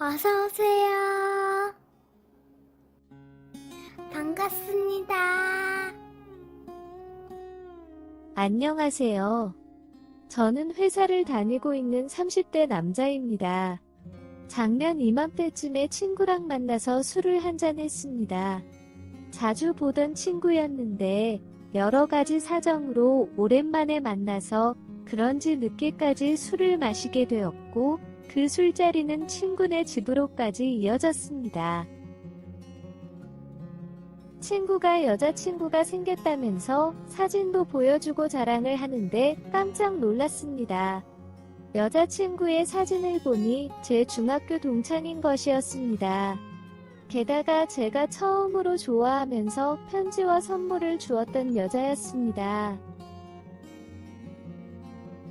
어서 오세요. 반갑습니다. 안녕하세요. 저는 회사를 다니고 있는 30대 남자입니다. 작년 이맘때쯤에 친구랑 만나서 술을 한잔 했습니다. 자주 보던 친구였는데 여러 가지 사정으로 오랜만에 만나서 그런지 늦게까지 술을 마시게 되었고 그 술자리는 친구네 집으로까지 이어졌습니다. 친구가 여자친구가 생겼다면서 사진도 보여주고 자랑을 하는데 깜짝 놀랐습니다. 여자친구의 사진을 보니 제 중학교 동창인 것이었습니다. 게다가 제가 처음으로 좋아하면서 편지와 선물을 주었던 여자였습니다.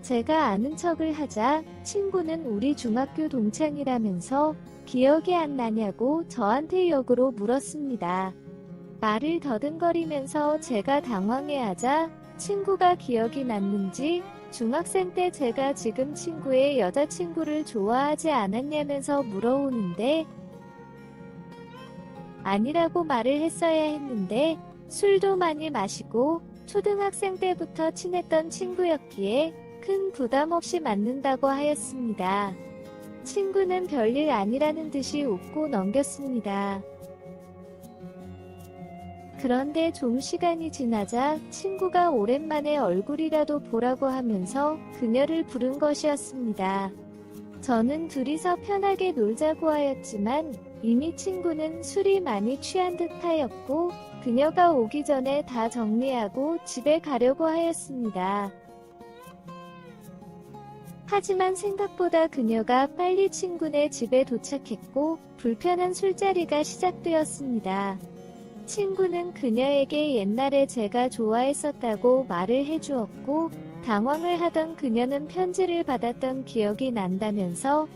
제가 아는 척을 하자 친구는 우리 중학교 동창이라면서 기억이 안 나냐고 저한테 역으로 물었습니다. 말을 더듬거리면서 제가 당황해하자 친구가 기억이 났는지 중학생 때 제가 지금 친구의 여자친구를 좋아하지 않았냐면서 물어오는데 아니라고 말을 했어야 했는데 술도 많이 마시고 초등학생 때부터 친했던 친구였기에 큰 부담 없이 맞는다고 하였습니다. 친구는 별일 아니라는 듯이 웃고 넘겼습니다. 그런데 좀 시간이 지나자 친구가 오랜만에 얼굴이라도 보라고 하면서 그녀를 부른 것이었습니다. 저는 둘이서 편하게 놀자고 하였지만 이미 친구는 술이 많이 취한 듯 하였고 그녀가 오기 전에 다 정리하고 집에 가려고 하였습니다. 하지만 생각보다 그녀가 빨리 친구네 집에 도착했고 불편한 술자리가 시작되었습니다. 친구는 그녀에게 옛날에 제가 좋아했었다고 말을 해주었고 당황을 하던 그녀는 편지를 받았던 기억이 난다면서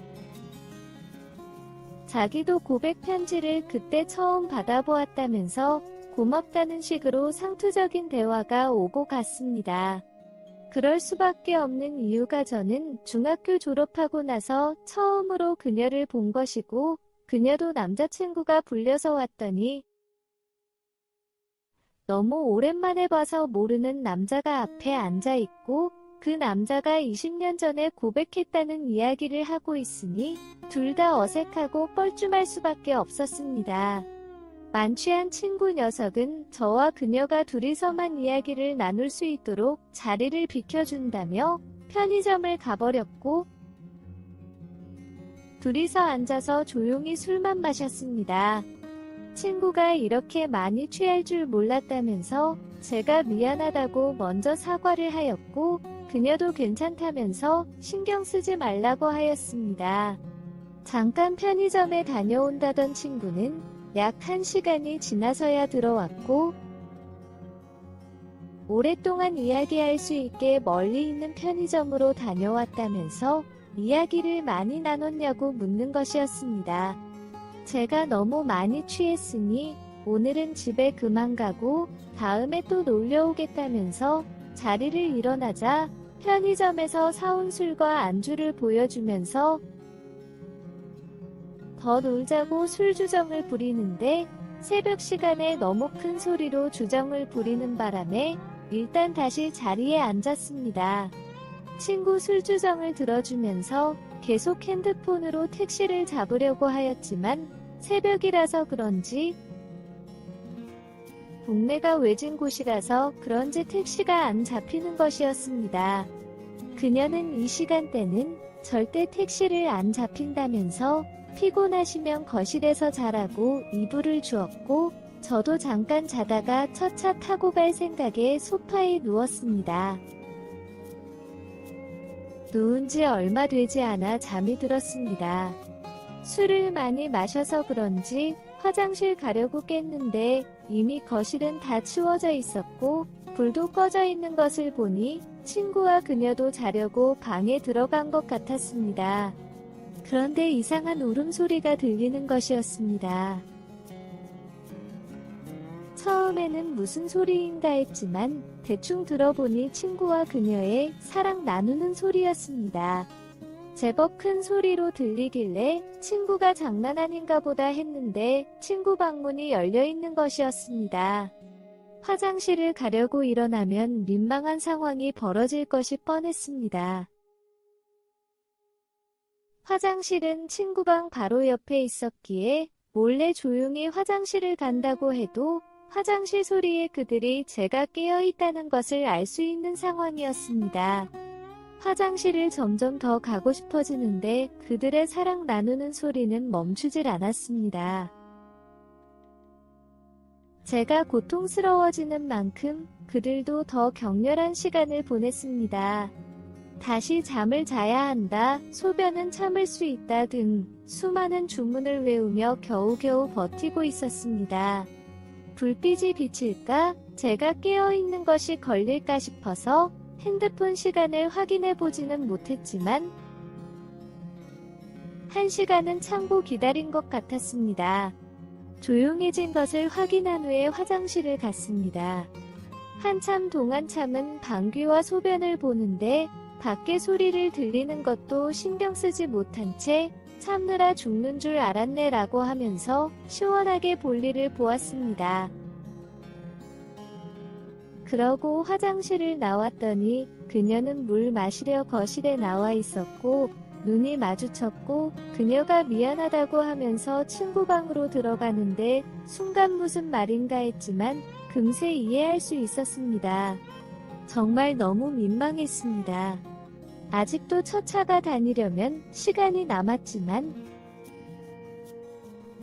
자기도 고백 편지를 그때 처음 받아보았다면서 고맙다는 식으로 상투적인 대화가 오고 갔습니다. 그럴 수밖에 없는 이유가 저는 중학교 졸업하고 나서 처음으로 그녀를 본 것이고 그녀도 남자친구가 불려서 왔더니 너무 오랜만에 봐서 모르는 남자가 앞에 앉아 있고 그 남자가 20년 전에 고백했다는 이야기를 하고 있으니 둘 다 어색하고 뻘쭘할 수밖에 없었습니다. 만취한 친구 녀석은 저와 그녀가 둘이서만 이야기를 나눌 수 있도록 자리를 비켜준다며 편의점을 가버렸고 둘이서 앉아서 조용히 술만 마셨습니다. 친구가 이렇게 많이 취할 줄 몰랐다면서 제가 미안하다고 먼저 사과를 하였고 그녀도 괜찮다면서 신경 쓰지 말라고 하였습니다. 잠깐 편의점에 다녀온다던 친구는 약 1시간이 지나서야 들어왔고 오랫동안 이야기할 수 있게 멀리 있는 편의점으로 다녀왔다면서 이야기를 많이 나눴냐고 묻는 것이었습니다. 제가 너무 많이 취했으니 오늘은 집에 그만 가고 다음에 또 놀려 오겠다면서 자리를 일어나자 편의점에서 사온 술과 안주를 보여주면서 더 놀자고 술 주정을 부리는데 새벽 시간에 너무 큰 소리로 주정을 부리는 바람에 일단 다시 자리에 앉았습니다. 친구 술 주정을 들어주면서 계속 핸드폰으로 택시를 잡으려고 하였지만 새벽이라서 그런지 동네가 외진 곳이라서 그런지 택시가 안 잡히는 것이었습니다. 그녀는 이 시간대는 절대 택시를 안 잡힌다면서 피곤하시면 거실에서 자라고 이불을 주었고 저도 잠깐 자다가 첫 차 타고 갈 생각에 소파에 누웠습니다. 누운 지 얼마 되지 않아 잠이 들었습니다. 술을 많이 마셔서 그런지 화장실 가려고 깼는데 이미 거실은 다 치워져 있었고 불도 꺼져 있는 것을 보니 친구와 그녀도 자려고 방에 들어간 것 같았습니다. 그런데 이상한 울음소리가 들리는 것이었습니다. 처음에는 무슨 소리인가 했지만 대충 들어보니 친구와 그녀의 사랑 나누는 소리였습니다. 제법 큰 소리로 들리길래 친구가 장난 아닌가 보다 했는데 친구 방문이 열려 있는 것이었습니다. 화장실을 가려고 일어나면 민망한 상황이 벌어질 것이 뻔했습니다. 화장실은 친구 방 바로 옆에 있었기에 몰래 조용히 화장실을 간다고 해도 화장실 소리에 그들이 제가 깨어 있다는 것을 알 수 있는 상황이었습니다. 화장실을 점점 더 가고 싶어지는데 그들의 사랑 나누는 소리는 멈추질 않았습니다. 제가 고통스러워지는 만큼 그들도 더 격렬한 시간을 보냈습니다. 다시 잠을 자야 한다, 소변은 참을 수 있다 등 수많은 주문을 외우며 겨우겨우 버티고 있었습니다. 불빛이 비칠까? 제가 깨어있는 것이 걸릴까 싶어서 핸드폰 시간을 확인해 보지는 못했지만 한 시간은 참고 기다린 것 같았습니다. 조용해진 것을 확인한 후에 화장실을 갔습니다. 한참 동안 참은 방귀와 소변을 보는데 밖에 소리를 들리는 것도 신경 쓰지 못한 채 참느라 죽는 줄 알았네 라고 하면서 시원하게 볼일을 보았습니다. 그러고 화장실을 나왔더니 그녀는 물 마시려 거실에 나와 있었고 눈이 마주쳤고 그녀가 미안하다고 하면서 친구 방으로 들어가는데 순간 무슨 말인가 했지만 금세 이해할 수 있었습니다. 정말 너무 민망했습니다. 아직도 첫 차가 다니려면 시간이 남았지만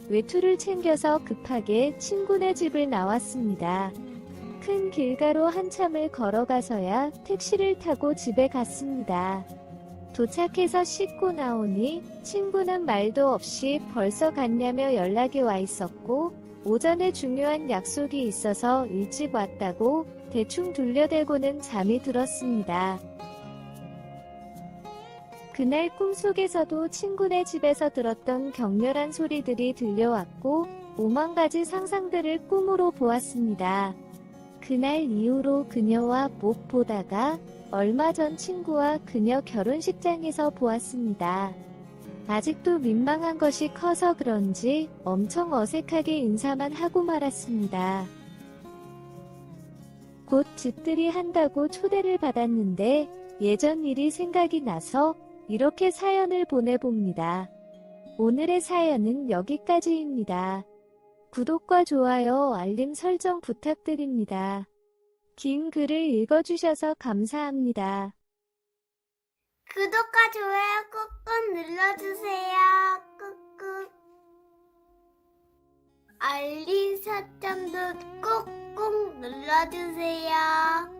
외투를 챙겨서 급하게 친구네 집을 나왔습니다. 큰 길가로 한참을 걸어가서야 택시를 타고 집에 갔습니다. 도착해서 씻고 나오니 친구는 말도 없이 벌써 갔냐며 연락이 와 있었고 오전에 중요한 약속이 있어서 일찍 왔다고 대충 둘려대고는 잠이 들었습니다. 그날 꿈속에서도 친구네 집에서 들었던 격렬한 소리들이 들려왔고 오만 가지 상상들을 꿈으로 보았습니다. 그날 이후로 그녀와 못 보다가 얼마 전 친구와 그녀 결혼식장에서 보았습니다. 아직도 민망한 것이 커서 그런지 엄청 어색하게 인사만 하고 말았습니다. 곧 집들이 한다고 초대를 받았는데 예전 일이 생각이 나서 이렇게 사연을 보내봅니다. 오늘의 사연은 여기까지입니다. 구독과 좋아요, 알림 설정 부탁드립니다. 긴 글을 읽어주셔서 감사합니다. 구독과 좋아요 꾹꾹 눌러주세요. 꾹꾹. 알림 설정도 꾹꾹 눌러주세요.